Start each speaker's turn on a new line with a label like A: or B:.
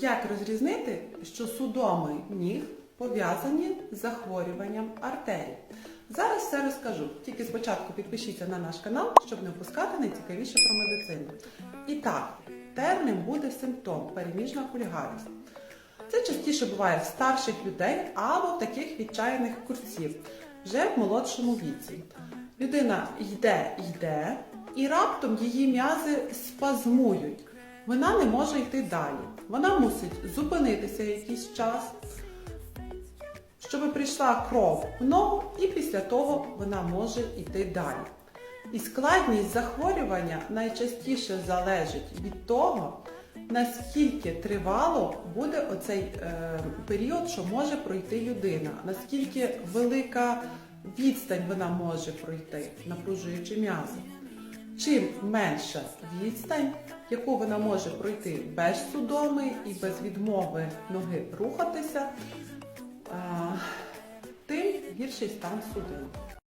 A: Як розрізнити, що судомий ніг пов'язані з захворюванням артерій? Зараз все розкажу. Тільки спочатку підпишіться на наш канал, щоб не впускати найцікавіше про медицину. І так, термін буде симптом переміжна хулігарність. Це частіше буває в старших людей або в таких відчаяних курців, вже в молодшому віці. Людина йде, йде, і раптом її м'язи спазмують. Вона не може йти далі. Вона мусить зупинитися якийсь час, щоб прийшла кров в ногу, і після того вона може йти далі. І складність захворювання найчастіше залежить від того, наскільки тривало буде оцей е, період, що може пройти людина, наскільки велика відстань вона може пройти, напружуючи м'язи. Чим менша відстань, яку вона може пройти без судоми і без відмови ноги рухатися, тим гірший стан судин.